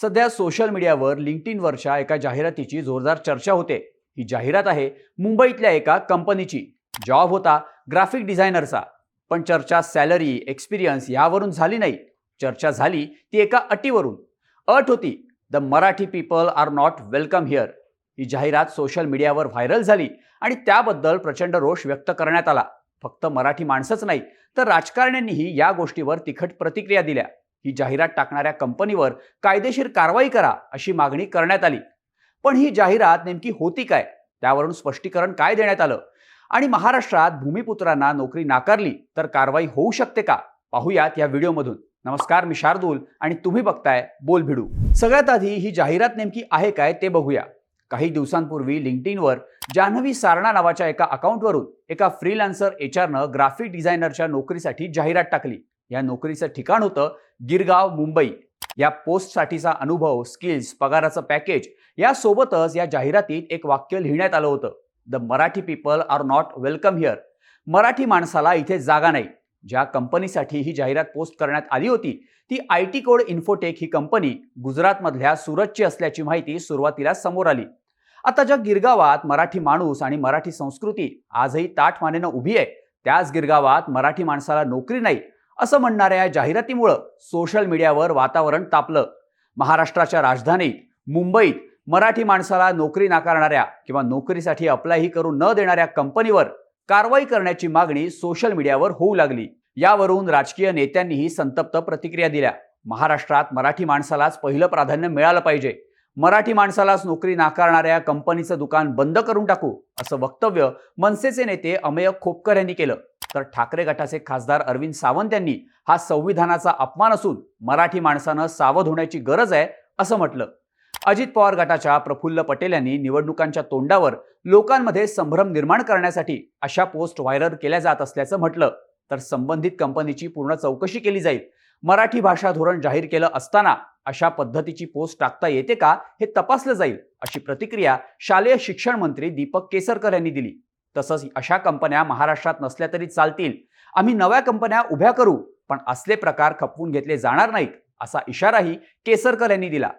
सध्या सोशल मीडियावर लिंक्डइनवरच्या एका जाहिरातीची जोरदार चर्चा होते. ही जाहिरात आहे मुंबईतल्या एका कंपनीची. जॉब होता ग्राफिक डिझायनरचा. पण चर्चा सॅलरी एक्सपिरियन्स यावरून झाली नाही. चर्चा झाली ती एका अटीवरून. अट होती the Marathi people are not welcome here. ही जाहिरात सोशल मीडियावर व्हायरल झाली आणि त्याबद्दल प्रचंड रोष व्यक्त करण्यात आला. फक्त मराठी माणसंच नाही तर राजकारण्यांनीही या गोष्टीवर तिखट प्रतिक्रिया दिल्या. ही जाहिरात टाकणाऱ्या कंपनीवर कायदेशीर कारवाई करा अशी मागणी करण्यात आली. पण ही जाहिरात नेमकी होती काय? त्यावरून स्पष्टीकरण काय देण्यात आलं? आणि महाराष्ट्रात भूमिपुत्रांना नोकरी नाकारली तर कारवाई होऊ शकते का? पाहूयात या व्हिडिओमधून. नमस्कार मी शार्दूल आणि तुम्ही बघताय बोल भिडू. सगळ्यात आधी ही जाहिरात नेमकी आहे काय ते बघूया. काही दिवसांपूर्वी लिंक्डइनवर जान्हवी सारणा नावाच्या एका अकाउंटवरून एका फ्रीलान्सर एच आरनं ग्राफिक डिझायनरच्या नोकरीसाठी जाहिरात टाकली. या नोकरीचं ठिकाण होतं गिरगाव मुंबई. या पोस्टसाठीचा अनुभव स्किल्स पगाराचं पॅकेज यासोबतच या जाहिरातीत एक वाक्य लिहिण्यात आलं होतं. The Marathi people are not welcome here Marathi माणसाला इथे जागा नाही. ज्या कंपनीसाठी ही जाहिरात पोस्ट करण्यात आली होती ती आय टी कोड इन्फोटेक ही कंपनी गुजरातमधल्या सुरतची असल्याची माहिती सुरुवातीला समोर आली. आता ज्या गिरगावात मराठी माणूस आणि मराठी संस्कृती आजही ताठ मानेनं उभी आहे त्याच गिरगावात मराठी माणसाला नोकरी नाही असं म्हणणाऱ्या या जाहिरातीमुळं सोशल मीडियावर वातावरण तापलं. महाराष्ट्राच्या राजधानीत मुंबईत मराठी माणसाला नोकरी नाकारणाऱ्या किंवा नोकरीसाठी अप्लायही करू न देणाऱ्या कंपनीवर कारवाई करण्याची मागणी सोशल मीडियावर होऊ लागली. यावरून राजकीय नेत्यांनीही संतप्त प्रतिक्रिया दिल्या. महाराष्ट्रात मराठी माणसालाच पहिलं प्राधान्य मिळालं पाहिजे. मराठी माणसालाच नोकरी नाकारणाऱ्या कंपनीचं दुकान बंद करून टाकू असं वक्तव्य मनसेचे नेते अमेय खोपकर यांनी केलं. तर ठाकरे गटाचे खासदार अरविंद सावंत यांनी हा संविधानाचा अपमान असून मराठी माणसानं सावध होण्याची गरज आहे असं म्हटलं. अजित पवार गटाच्या प्रफुल्ल पटेल यांनी निवडणुकांच्या तोंडावर लोकांमध्ये संभ्रम निर्माण करण्यासाठी अशा पोस्ट व्हायरल केल्या जात असल्याचं म्हटलं. तर संबंधित कंपनीची पूर्ण चौकशी केली जाईल. मराठी भाषा धोरण जाहीर केलं असताना अशा पद्धतीची पोस्ट टाकता येते का हे तपासलं जाईल अशी प्रतिक्रिया शालेय शिक्षण मंत्री दीपक केसरकर यांनी दिली. तसंच अशा कंपन्या महाराष्ट्रात नसल्या तरी चालतील. आम्ही नव्या कंपन्या उभ्या करू पण असले प्रकार खपवून घेतले जाणार नाहीत असा इशाराही केसरकर यांनी दिला.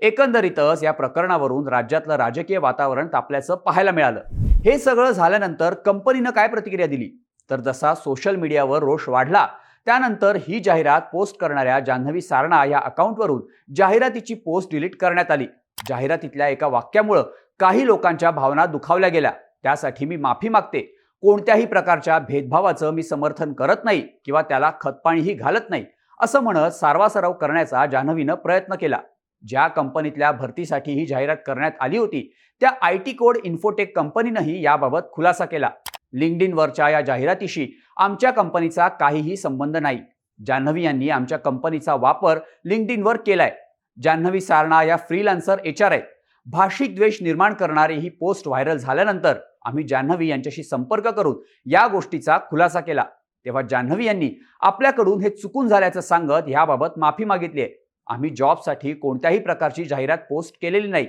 एकंदरीतच या प्रकरणावरून राज्यातलं राजकीय वातावरण तापल्याचं पाहायला मिळालं. हे सगळं झाल्यानंतर कंपनीनं काय प्रतिक्रिया दिली? तर जसा सोशल मीडियावर रोष वाढला त्यानंतर ही जाहिरात पोस्ट करणाऱ्या जान्हवी सारणा या अकाउंटवरून जाहिरातीची पोस्ट डिलीट करण्यात आली. जाहिरातीतल्या एका वाक्यामुळं काही लोकांच्या भावना दुखावल्या गेल्या. त्यासाठी मी माफी मागते. कोणत्याही प्रकारच्या भेदभावाचं मी समर्थन करत नाही किंवा त्याला खतपाणीही घालत नाही असं म्हणत सारवासराव करण्याचा जान्हवीनं प्रयत्न केला. ज्या कंपनीतल्या भरतीसाठी ही जाहिरात करण्यात आली होती त्या आय टी कोड इन्फोटेक कंपनीनंही याबाबत खुलासा केला. लिंकडिनवरच्या या जाहिरातीशी आमच्या कंपनीचा काहीही संबंध नाही. जान्हवी यांनी आमच्या कंपनीचा वापर लिंकडिनवर केलाय. जान्हवी सारणा या फ्रीलान्सर एच आर आहेत. भाषिक द्वेष निर्माण करणारी ही पोस्ट व्हायरल झाल्यानंतर आम्ही जान्हवी यांच्याशी संपर्क करून या गोष्टीचा खुलासा केला. तेव्हा जान्हवी यांनी आपल्याकडून हे चुकून झाल्याचं सांगत याबाबत माफी मागितली आहे. आम्ही जॉबसाठी कोणत्याही प्रकारची जाहिरात पोस्ट केलेली नाही.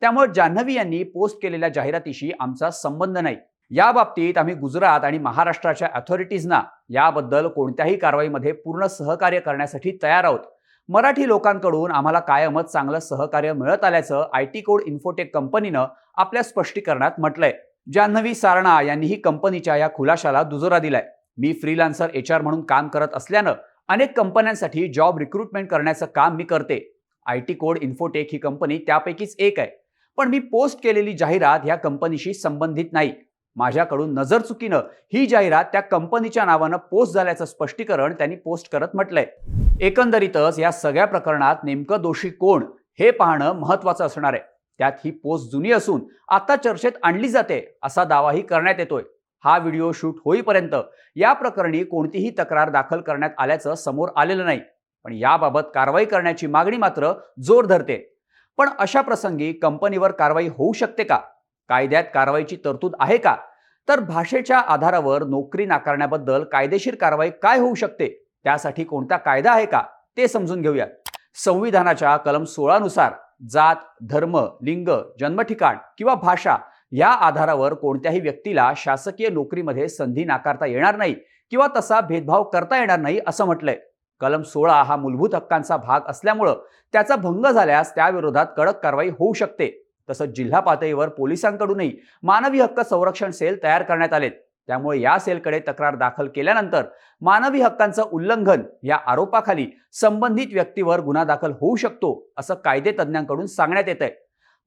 त्यामुळे जान्हवी यांनी पोस्ट केलेल्या जाहिरातीशी आमचा संबंध नाही. या बाबतीत आम्ही गुजरात आणि महाराष्ट्राच्या अथॉरिटीजना याबद्दल कोणत्याही कारवाईमध्ये पूर्ण सहकार्य करण्यासाठी तयार आहोत. मराठी लोकांकडून आम्हाला कायमच चांगलं सहकार्य मिळत आल्याचं आय टी कोड इन्फोटेक कंपनीनं आपल्या स्पष्टीकरणात म्हटलंय. जान्हवी सारणा यांनीही कंपनीच्या या खुलाशाला दुजोरा दिलाय. मी फ्रीलान्सर एच आर म्हणून काम करत असल्यानं अनेक कंपन्यांसाठी जॉब रिक्रुटमेंट करण्याचं काम मी करते. आय टी कोड इन्फोटेक ही कंपनी त्यापैकीच एक आहे. पण मी पोस्ट केलेली जाहिरात ह्या कंपनीशी संबंधित नाही. माझ्याकडून नजर चुकीनं ही जाहिरात त्या कंपनीच्या नावानं पोस्ट झाल्याचं स्पष्टीकरण त्यांनी पोस्ट करत म्हटलंय. एकंदरीतच या सगळ्या प्रकरणात नेमकं दोषी कोण हे पाहणं महत्वाचं असणार आहे. त्यात ही पोस्ट जुनी असून आता चर्चेत आणली जाते असा दावाही करण्यात येतोय. हा व्हिडिओ शूट होईपर्यंत या प्रकरणी कोणतीही तक्रार दाखल करण्यात आल्याचं समोर आलेलं नाही. पण याबाबत कारवाई करण्याची मागणी मात्र जोर धरते. पण अशा प्रसंगी कंपनीवर कारवाई होऊ शकते का? कायद्यात कारवाईची तरतूद आहे का? तर भाषेच्या आधारावर नोकरी नाकारण्याबद्दल कायदेशीर कारवाई काय होऊ शकते? त्यासाठी कोणता कायदा आहे का? ते समजून घेऊया संविधानाच्या कलम सोळानुसार जात धर्म लिंग जन्मठिकाण किंवा भाषा या आधारावर कोणत्याही व्यक्तीला शासकीय नोकरीमध्ये संधी नाकारता येणार नाही किंवा तसा भेदभाव करता येणार नाही असं म्हटलंय. कलम सोळा हा मूलभूत हक्कांचा भाग असल्यामुळं त्याचा भंग झाल्यास त्याविरोधात कडक कारवाई होऊ शकते. तसंच जिल्हा पातळीवर पोलिसांकडूनही मानवी हक्क संरक्षण सेल तयार करण्यात आलेत. त्यामुळे या सेलकडे तक्रार दाखल केल्यानंतर मानवी हक्कांचं उल्लंघन या आरोपाखाली संबंधित व्यक्तीवर गुन्हा दाखल होऊ शकतो असं कायदे तज्ज्ञांकडून सांगण्यात येत आहे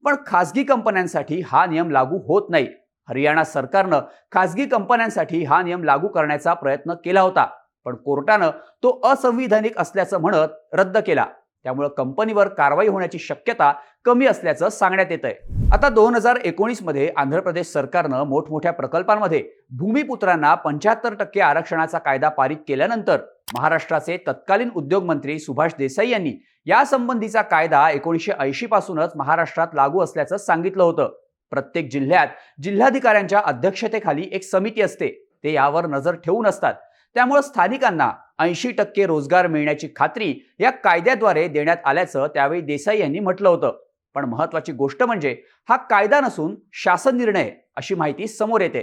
पण खासगी कंपन्यांसाठी हा नियम लागू होत नाही. हरियाणा सरकारनं खासगी कंपन्यांसाठी हा नियम लागू करण्याचा प्रयत्न केला होता. पण कोर्टानं तो असंविधानिक असल्याचं म्हणत रद्द केला. त्यामुळे कंपनीवर कारवाई होण्याची शक्यता कमी असल्याचं सांगण्यात येत आहे आता दोन हजार एकोणीसमध्ये आंध्र प्रदेश सरकारनं मोठमोठ्या प्रकल्पांमध्ये भूमिपुत्रांना पंच्याहत्तर टक्के आरक्षणाचा कायदा पारित केल्यानंतर महाराष्ट्राचे तत्कालीन उद्योगमंत्री सुभाष देसाई यांनी यासंबंधीचा कायदा एकोणीसशे ऐंशी पासूनच महाराष्ट्रात लागू असल्याचं सांगितलं होतं. प्रत्येक जिल्ह्यात जिल्हाधिकाऱ्यांच्या अध्यक्षतेखाली एक समिती असते. ते यावर नजर ठेवून असतात. त्यामुळे स्थानिकांना ऐंशी टक्के रोजगार मिळण्याची खात्री या कायद्याद्वारे देण्यात आल्याचं त्यावेळी देसाई यांनी म्हटलं होतं. पण महत्वाची गोष्ट म्हणजे हा कायदा नसून शासन निर्णय अशी माहिती समोर येते.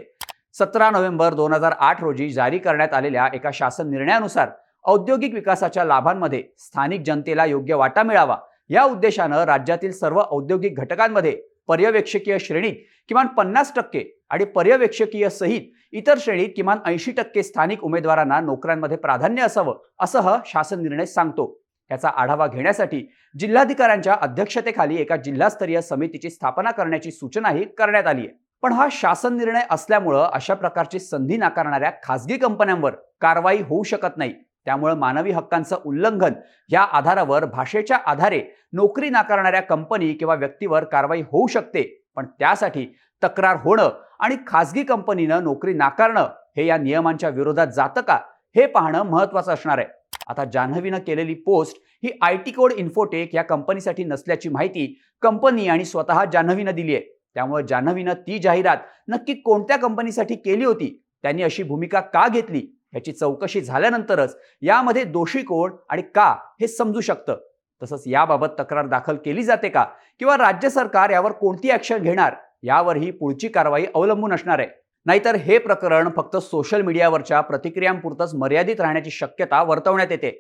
सतरा नोव्हेंबर दोन हजार आठ रोजी जारी करण्यात आलेल्या एका शासन निर्णयानुसार औद्योगिक विकासाच्या लाभांमध्ये स्थानिक जनतेला योग्य वाटा मिळावा. या उद्देशानं राज्यातील सर्व औद्योगिक घटकांमध्ये पर्यवेक्षकीय श्रेणीत किमान पन्नास टक्के आणि पर्यवेक्षकीय सहित इतर श्रेणीत किमान ऐंशी टक्के स्थानिक उमेदवारांना नोकऱ्यांमध्ये प्राधान्य असावं असं हा शासन निर्णय सांगतो. याचा आढावा घेण्यासाठी जिल्हाधिकाऱ्यांच्या अध्यक्षतेखाली एका जिल्हास्तरीय समितीची स्थापना करण्याची सूचनाही करण्यात आली आहे. पण हा शासन निर्णय असल्यामुळं अशा प्रकारची संधी नाकारणाऱ्या खासगी कंपन्यांवर कारवाई होऊ शकत नाही. त्यामुळे मानवी हक्कांचं उल्लंघन या आधारावर भाषेच्या आधारे नोकरी नाकारणाऱ्या कंपनी किंवा व्यक्तीवर कारवाई होऊ शकते. पण त्यासाठी तक्रार होणं आणि खाजगी कंपनीनं नोकरी नाकारणं हे या नियमांच्या विरोधात जातं का? हे पाहणं महत्वाचं असणार आहे. आता जान्हवीनं केलेली पोस्ट ही आय टी कोड इन्फोटेक या कंपनीसाठी नसल्याची माहिती कंपनी आणि स्वतः जान्हवीनं दिली आहे. त्यामुळे जान्हवीनं ती जाहिरात नक्की कोणत्या कंपनीसाठी केली होती? त्यांनी अशी भूमिका का घेतली? याची चौकशी झाल्यानंतरच यामध्ये दोषी कोण आणि का हे समजू शकतं. तसंच याबाबत तक्रार दाखल केली जाते का? किंवा राज्य सरकार यावर कोणती ॲक्शन घेणार? यावर ही पुढची कारवाई अवलंबून असणार आहे. नाहीतर हे प्रकरण फक्त सोशल मीडियावरच्या प्रतिक्रियांपुरतंच मर्यादित राहण्याची शक्यता वर्तवण्यात येते.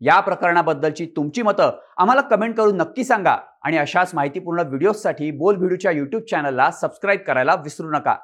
या प्रकरणाबद्दलची तुमची मतं आम्हाला कमेंट करून नक्की सांगा आणि अशाच माहितीपूर्ण व्हिडिओजसाठी बोल व्हिडिओच्या यूट्यूब चॅनलला सबस्क्राईब करायला विसरू नका.